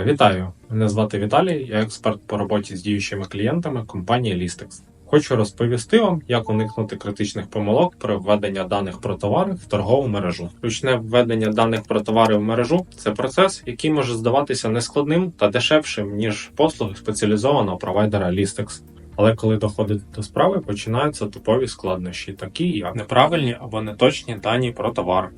Вітаю! Мене звати Віталій, я експерт по роботі з діючими клієнтами компанії Listex. Хочу розповісти вам, як уникнути критичних помилок при введенні даних про товари в торгову мережу. Ручне введення даних про товари в мережу це процес, який може здаватися нескладним та дешевшим ніж послуги спеціалізованого провайдера Listex. Але коли доходить до справи, починаються типові складнощі, такі як неправильні або неточні дані про товар,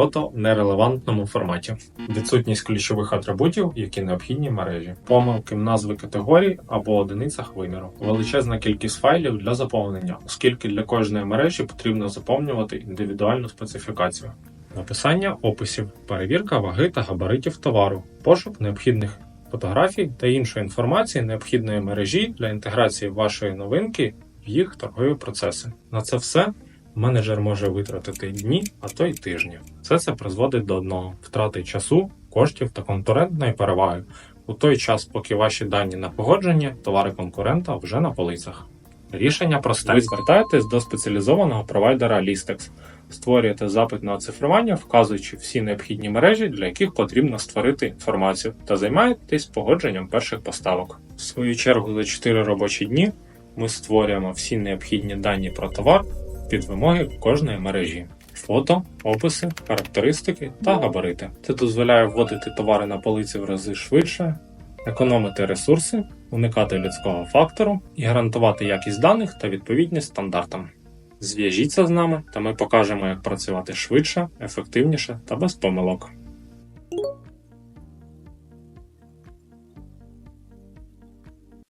фото в нерелевантному форматі, відсутність ключових атрибутів, які необхідні мережі, помилки в назви категорій або одиницях виміру, величезна кількість файлів для заповнення, оскільки для кожної мережі потрібно заповнювати індивідуальну специфікацію. Написання описів, перевірка ваги та габаритів товару, пошук необхідних фотографій та іншої інформації необхідної мережі для інтеграції вашої новинки в їх торгові процеси. На це все менеджер може витратити дні, а то й тижні. Все це призводить до одного втрати часу, коштів та конкурентної переваги у той час, поки ваші дані на погодження, товари конкурента вже на полицях. Рішення просте. Ви звертаєтесь до спеціалізованого провайдера Listex, створюєте запит на оцифрування, вказуючи всі необхідні мережі, для яких потрібно створити інформацію, та займаєтесь погодженням перших поставок. В свою чергу, за 4 робочі дні ми створюємо всі необхідні дані про товар під вимоги кожної мережі. Фото, описи, характеристики та габарити. Це дозволяє вводити товари на полиці в рази швидше, економити ресурси, уникати людського фактору і гарантувати якість даних та відповідність стандартам. Зв'яжіться з нами, та ми покажемо, як працювати швидше, ефективніше та без помилок.